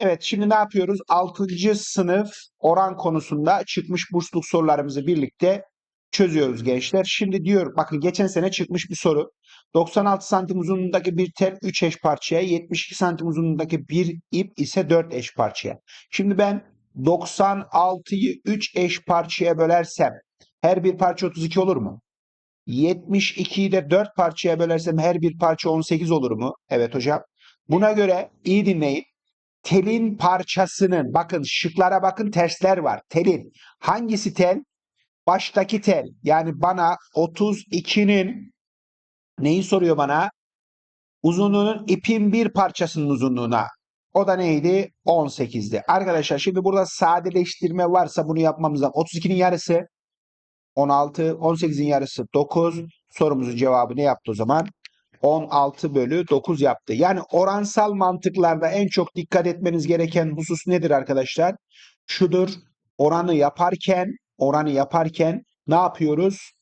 Evet şimdi ne yapıyoruz? 6. sınıf oran konusunda çıkmış bursluluk sorularımızı birlikte çözüyoruz gençler. Şimdi diyor bakın geçen sene çıkmış bir soru. 96 santim uzunluğundaki bir tel 3 eş parçaya, 72 santim uzunluğundaki bir ip ise 4 eş parçaya. Şimdi ben 96'yı 3 eş parçaya bölersem her bir parça 32 olur mu? 72'yi de 4 parçaya bölersem her bir parça 18 olur mu? Evet hocam. Buna göre iyi dinleyin. Telin parçasının bakın şıklara bakın tersler var. Telin hangisi tel? Baştaki tel. Yani bana 32'nin neyi soruyor bana? Uzunluğunun ipin bir parçasının uzunluğuna. O da neydi? 18'di. Arkadaşlar şimdi burada sadeleştirme varsa bunu yapmamız lazım. 32'nin yarısı 16, 18'in yarısı 9. Sorumuzun cevabı ne yaptı o zaman? 16 bölü 9 yaptı. Yani oransal mantıklarda en çok dikkat etmeniz gereken husus nedir arkadaşlar? Şudur. Oranı yaparken, oranı yaparken ne yapıyoruz?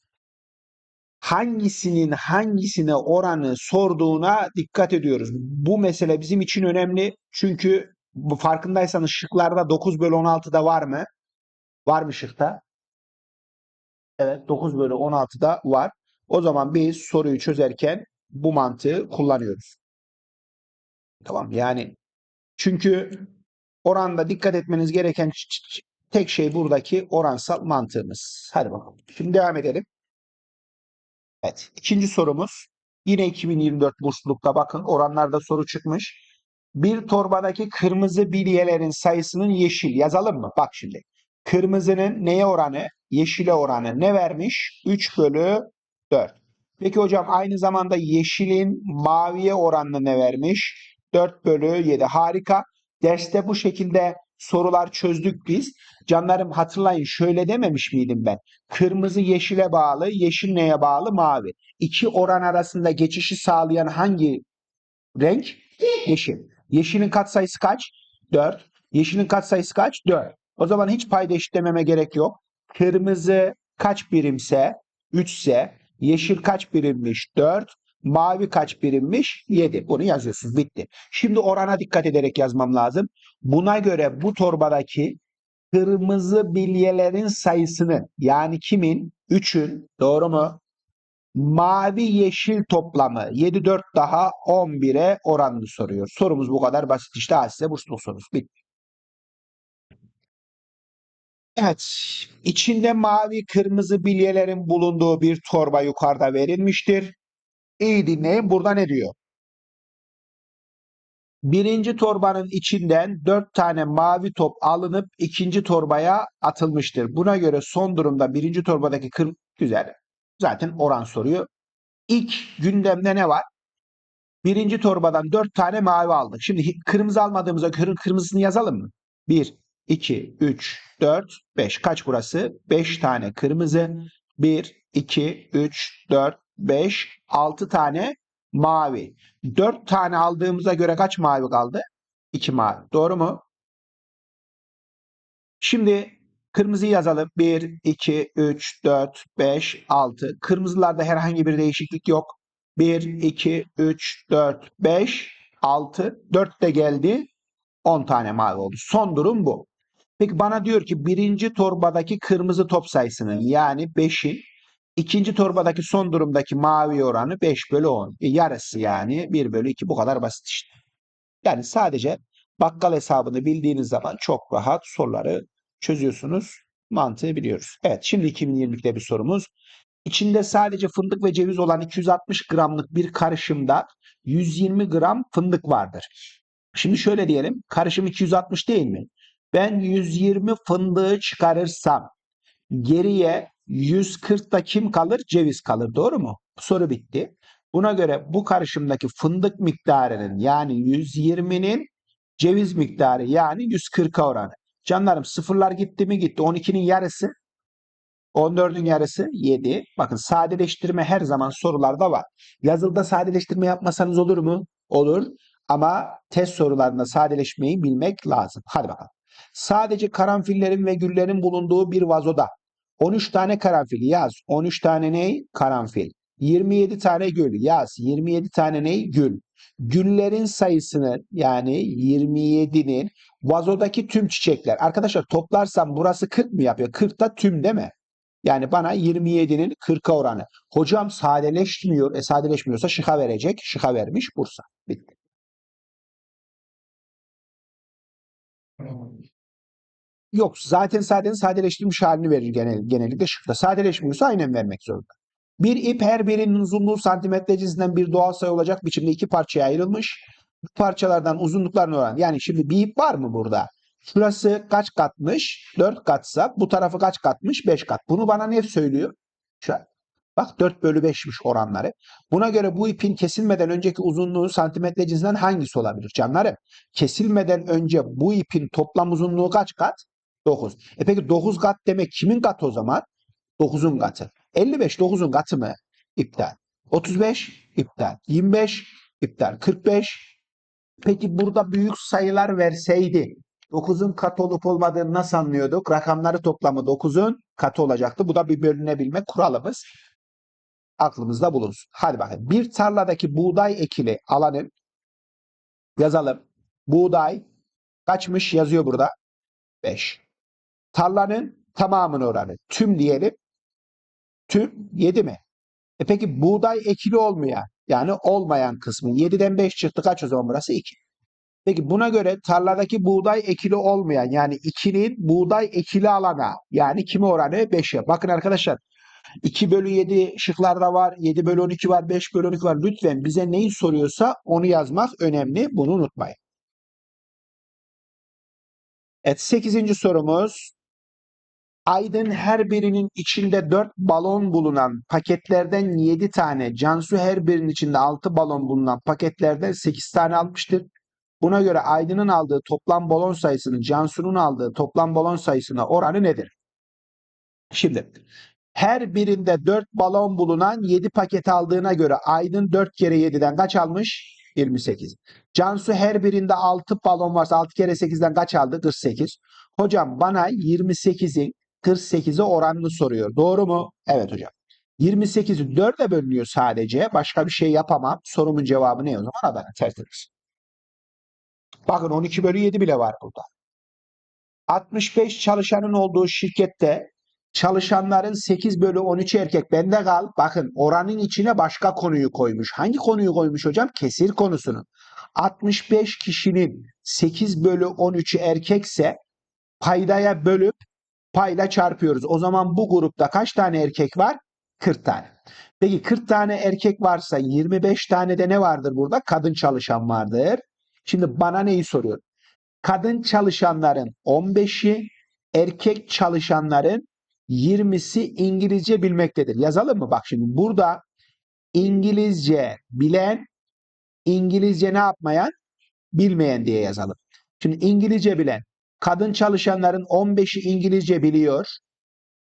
Hangisinin hangisine oranı sorduğuna dikkat ediyoruz. Bu mesele bizim için önemli. Çünkü bu farkındaysanız şıklarda 9 bölü 16'da var mı? Var mı şıkta? Evet 9 bölü 16'da var. O zaman biz soruyu çözerken bu mantığı kullanıyoruz. Tamam yani çünkü oranda dikkat etmeniz gereken tek şey buradaki oransal mantığımız. Hadi bakalım. Şimdi devam edelim. Evet. ikinci sorumuz. Yine 2024 burslulukta bakın oranlarda soru çıkmış. Bir torbadaki kırmızı bilyelerin sayısının yeşil. Yazalım mı? Bak şimdi. Kırmızının neye oranı? Yeşile oranı ne vermiş? 3 bölü 4. Peki hocam aynı zamanda yeşilin maviye oranını ne vermiş? 4 bölü 7. Harika. Derste bu şekilde sorular çözdük biz. Canlarım hatırlayın şöyle dememiş miydim ben? Kırmızı yeşile bağlı, yeşil neye bağlı? Mavi. İki oran arasında geçişi sağlayan hangi renk? Yeşil. Yeşilin katsayısı kaç? 4. Yeşilin katsayısı kaç? 4. O zaman hiç payda eşitlememe gerek yok. Kırmızı kaç birimse 3 ise yeşil kaç birimmiş? 4. Mavi kaç birimmiş? 7. Bunu yazıyorsunuz. Bitti. Şimdi orana dikkat ederek yazmam lazım. Buna göre bu torbadaki kırmızı bilyelerin sayısını yani kimin? 3'ün doğru mu? Mavi yeşil toplamı 7 4 daha 11'e oranını soruyor. Sorumuz bu kadar basit işte. Size bursluluk sorusu. Bitti. Evet. içinde mavi kırmızı bilyelerin bulunduğu bir torba yukarıda verilmiştir. İyi dinleyin. Burada ne diyor? Birinci torbanın içinden dört tane mavi top alınıp ikinci torbaya atılmıştır. Buna göre son durumda birinci torbadaki kır güzel. Zaten oran soruyor. İlk gündemde ne var? Birinci torbadan dört tane mavi aldık. Şimdi kırmızı almadığımıza kır, kırmızısını yazalım mı? 1, 2, 3, 4, 5. Kaç burası? 5 tane kırmızı. 1, 2, 3, 4, 5, 6 tane mavi. 4 tane aldığımıza göre kaç mavi kaldı? 2 mavi. Doğru mu? Şimdi kırmızıyı yazalım. 1, 2, 3, 4, 5, 6. Kırmızılarda herhangi bir değişiklik yok. 1, 2, 3, 4, 5, 6. 4 de geldi. 10 tane mavi oldu. Son durum bu. Peki bana diyor ki birinci torbadaki kırmızı top sayısının yani 5'in ikinci torbadaki son durumdaki mavi oranı 5 bölü 10. E, yarısı yani 1 bölü 2 bu kadar basit işte. Yani sadece bakkal hesabını bildiğiniz zaman çok rahat soruları çözüyorsunuz. Mantığı biliyoruz. Evet şimdi 2020'de bir sorumuz. İçinde sadece fındık ve ceviz olan 260 gramlık bir karışımda 120 gram fındık vardır. Şimdi şöyle diyelim. Karışım 260 değil mi? Ben 120 fındığı çıkarırsam geriye 140 da kim kalır? Ceviz kalır. Doğru mu? Soru bitti. Buna göre bu karışımdaki fındık miktarının yani 120'nin ceviz miktarı yani 140'a oranı. Canlarım sıfırlar gitti mi gitti. 12'nin yarısı 14'ün yarısı 7. Bakın sadeleştirme her zaman sorularda var. Yazılıda sadeleştirme yapmasanız olur mu? Olur. Ama test sorularında sadeleşmeyi bilmek lazım. Hadi bakalım. Sadece karanfillerin ve güllerin bulunduğu bir vazoda 13 tane karanfil yaz. 13 tane ne? Karanfil. 27 tane gül. Yaz. 27 tane ne? Gül. Güllerin sayısını yani 27'nin vazodaki tüm çiçekler. Arkadaşlar toplarsam burası 40 mı yapıyor? 40 da tüm değil mi? Yani bana 27'nin 40'a oranı. Hocam sadeleşmiyor. E sadeleşmiyorsa şıka verecek. Şıka vermiş Bursa. Bitti. Yok zaten zaten sadeleştirilmiş halini verir genel, genellikle şıkta. Sadeleşmiyorsa aynen vermek zorunda. Bir ip her birinin uzunluğu santimetre cinsinden bir doğal sayı olacak biçimde iki parçaya ayrılmış. Bu parçalardan uzunluklarına oran. Yani şimdi bir ip var mı burada? Şurası kaç katmış? 4 katsa bu tarafı kaç katmış? 5 kat. Bunu bana ne söylüyor? Şu Bak 4 bölü 5'miş oranları. Buna göre bu ipin kesilmeden önceki uzunluğu santimetre cinsinden hangisi olabilir canlarım? Kesilmeden önce bu ipin toplam uzunluğu kaç kat? 9. E peki 9 kat demek kimin katı o zaman? 9'un katı. 55 9'un katı mı? İptal. 35 iptal. 25 iptal. 45 Peki burada büyük sayılar verseydi 9'un katı olup olmadığını nasıl anlıyorduk? Rakamları toplamı 9'un katı olacaktı. Bu da bir bölünebilme kuralımız. Aklımızda bulunsun. Hadi bakayım. Bir tarladaki buğday ekili alanın yazalım. Buğday kaçmış yazıyor burada? 5. Tarlanın tamamının oranı. Tüm diyelim. Tüm 7 mi? E peki buğday ekili olmayan yani olmayan kısmı 7'den 5 çıktı kaç o zaman burası 2. Peki buna göre tarladaki buğday ekili olmayan yani 2'nin buğday ekili alana yani kimi oranı 5'e. Bakın arkadaşlar 2 bölü 7 şıklarda var. 7 bölü 12 var. 5 bölü 12 var. Lütfen bize neyi soruyorsa onu yazmak önemli. Bunu unutmayın. Evet 8. sorumuz. Aydın her birinin içinde 4 balon bulunan paketlerden 7 tane, Cansu her birinin içinde 6 balon bulunan paketlerden 8 tane almıştır. Buna göre Aydın'ın aldığı toplam balon sayısının Cansu'nun aldığı toplam balon sayısına oranı nedir? Şimdi her birinde 4 balon bulunan 7 paket aldığına göre Aydın 4 kere 7'den kaç almış? 28. Cansu her birinde 6 balon varsa 6 kere 8'den kaç aldı? 48. Hocam bana 28'in 48'e oranını soruyor. Doğru mu? Evet hocam. 28'i 4'e bölünüyor sadece. Başka bir şey yapamam. Sorumun cevabı ne o zaman? Adana tertemiz. Bakın 12 bölü 7 bile var burada. 65 çalışanın olduğu şirkette çalışanların 8 bölü 13 erkek bende kal. Bakın oranın içine başka konuyu koymuş. Hangi konuyu koymuş hocam? Kesir konusunu. 65 kişinin 8 bölü 13'ü erkekse paydaya bölüp payla çarpıyoruz. O zaman bu grupta kaç tane erkek var? 40 tane. Peki 40 tane erkek varsa 25 tane de ne vardır burada? Kadın çalışan vardır. Şimdi bana neyi soruyor? Kadın çalışanların 15'i, erkek çalışanların 20'si İngilizce bilmektedir. Yazalım mı? Bak şimdi burada İngilizce bilen, İngilizce ne yapmayan? Bilmeyen diye yazalım. Şimdi İngilizce bilen, kadın çalışanların 15'i İngilizce biliyor.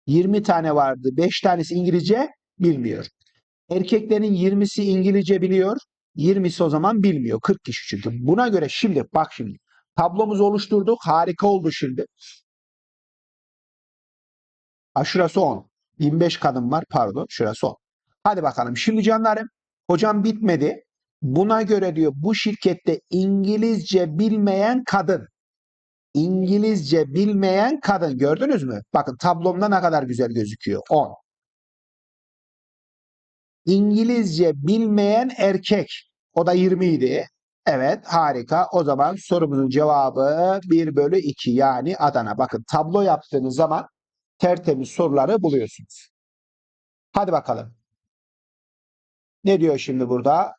20 tane vardı. 5 tanesi İngilizce bilmiyor. Erkeklerin 20'si İngilizce biliyor. 20'si o zaman bilmiyor. 40 kişi çünkü. Buna göre şimdi bak şimdi. Tablomuzu oluşturduk. Harika oldu şimdi. Ha, şurası 10. 25 kadın var. Pardon. Şurası 10. Hadi bakalım. Şimdi canlarım. Hocam bitmedi. Buna göre diyor bu şirkette İngilizce bilmeyen kadın. İngilizce bilmeyen kadın. Gördünüz mü? Bakın tablomda ne kadar güzel gözüküyor. 10. İngilizce bilmeyen erkek. O da 20 idi. Evet harika. O zaman sorumuzun cevabı 1 bölü 2 yani Adana. Bakın tablo yaptığınız zaman tertemiz soruları buluyorsunuz. Hadi bakalım. Ne diyor şimdi burada?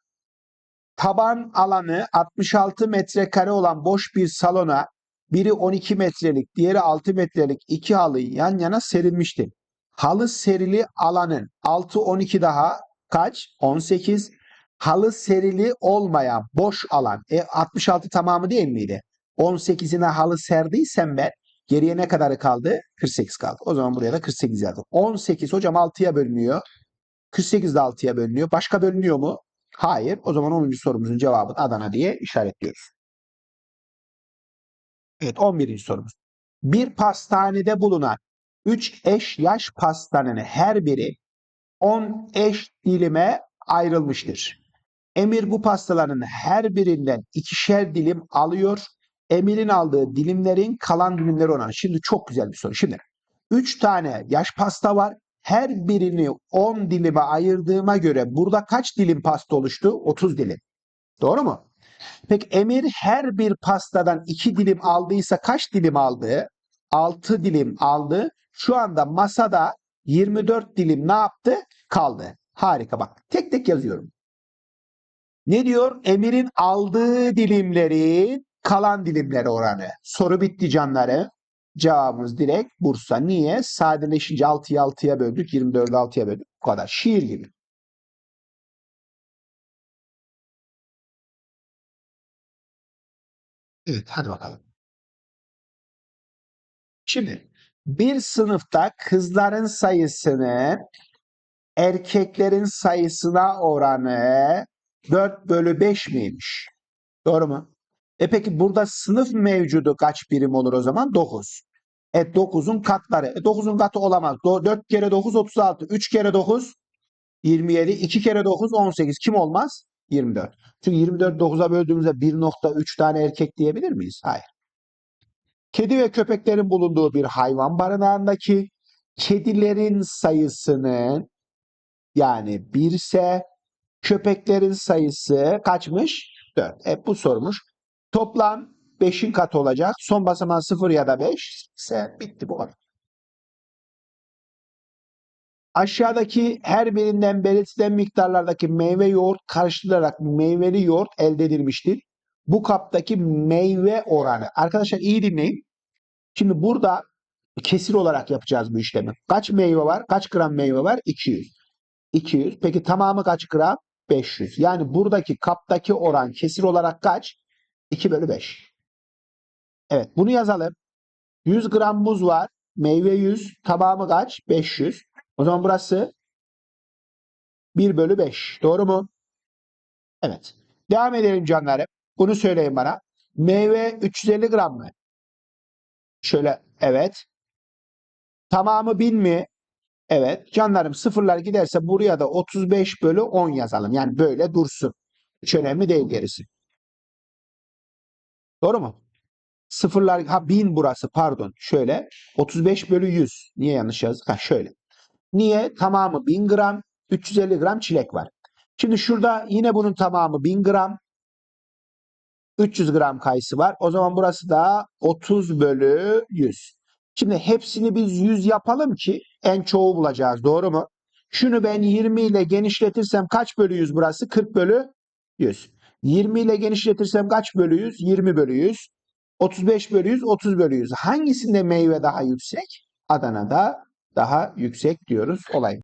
Taban alanı 66 metrekare olan boş bir salona biri 12 metrelik, diğeri 6 metrelik iki halı yan yana serilmişti. Halı serili alanın 6 12 daha kaç? 18. Halı serili olmayan boş alan. E 66 tamamı değil miydi? 18'ine halı serdiysem ben geriye ne kadarı kaldı? 48 kaldı. O zaman buraya da 48 yazdım. 18 hocam 6'ya bölünüyor. 48 de 6'ya bölünüyor. Başka bölünüyor mu? Hayır. O zaman 10. sorumuzun cevabını Adana diye işaretliyoruz. Evet 11. sorumuz. Bir pastanede bulunan 3 eş yaş pastanenin her biri 10 eş dilime ayrılmıştır. Emir bu pastaların her birinden ikişer dilim alıyor. Emir'in aldığı dilimlerin kalan dilimleri oranı. Şimdi çok güzel bir soru. Şimdi 3 tane yaş pasta var. Her birini 10 dilime ayırdığıma göre burada kaç dilim pasta oluştu? 30 dilim. Doğru mu? Peki Emir her bir pastadan 2 dilim aldıysa kaç dilim aldı? 6 dilim aldı. Şu anda masada 24 dilim ne yaptı? Kaldı. Harika bak. Tek tek yazıyorum. Ne diyor? Emir'in aldığı dilimlerin kalan dilimleri oranı. Soru bitti canları. Cevabımız direkt Bursa. Niye? Sadeleşince 6'yı 6'ya böldük. 24'ü 6'ya böldük. Bu kadar. Şiir gibi. Evet hadi bakalım. Şimdi bir sınıfta kızların sayısını erkeklerin sayısına oranı 4 bölü 5 miymiş? Doğru mu? E peki burada sınıf mevcudu kaç birim olur o zaman? 9. E 9'un katları. E 9'un katı olamaz. Do- 4 kere 9 36. 3 kere 9 27. 2 kere 9 18. Kim olmaz? 24. Çünkü 24 9'a böldüğümüzde 1.3 tane erkek diyebilir miyiz? Hayır. Kedi ve köpeklerin bulunduğu bir hayvan barınağındaki kedilerin sayısının yani 1 ise köpeklerin sayısı kaçmış? 4. E bu sormuş. Toplam 5'in katı olacak. Son basamağı 0 ya da 5 ise bitti bu kadar. Aşağıdaki her birinden belirtilen miktarlardaki meyve yoğurt karıştırılarak meyveli yoğurt elde edilmiştir. Bu kaptaki meyve oranı. Arkadaşlar iyi dinleyin. Şimdi burada kesir olarak yapacağız bu işlemi. Kaç meyve var? Kaç gram meyve var? 200. 200. Peki tamamı kaç gram? 500. Yani buradaki kaptaki oran kesir olarak kaç? 2 bölü 5. Evet bunu yazalım. 100 gram muz var. Meyve 100. Tamamı kaç? 500. O zaman burası 1 bölü 5. Doğru mu? Evet. Devam edelim canlarım. Bunu söyleyin bana. Meyve 350 gram mı? Şöyle evet. Tamamı 1000 mi? Evet. Canlarım sıfırlar giderse buraya da 35 bölü 10 yazalım. Yani böyle dursun. Hiç önemli değil gerisi. Doğru mu? Sıfırlar ha 1000 burası pardon. Şöyle 35 bölü 100. Niye yanlış yazdık? Ha şöyle. Niye? Tamamı 1000 gram. 350 gram çilek var. Şimdi şurada yine bunun tamamı 1000 gram. 300 gram kayısı var. O zaman burası da 30 bölü 100. Şimdi hepsini biz 100 yapalım ki en çoğu bulacağız. Doğru mu? Şunu ben 20 ile genişletirsem kaç bölü 100 burası? 40 bölü 100. 20 ile genişletirsem kaç bölü 100? 20 bölü 100. 35 bölü 100, 30 bölü 100. Hangisinde meyve daha yüksek? Adana'da daha yüksek diyoruz olay.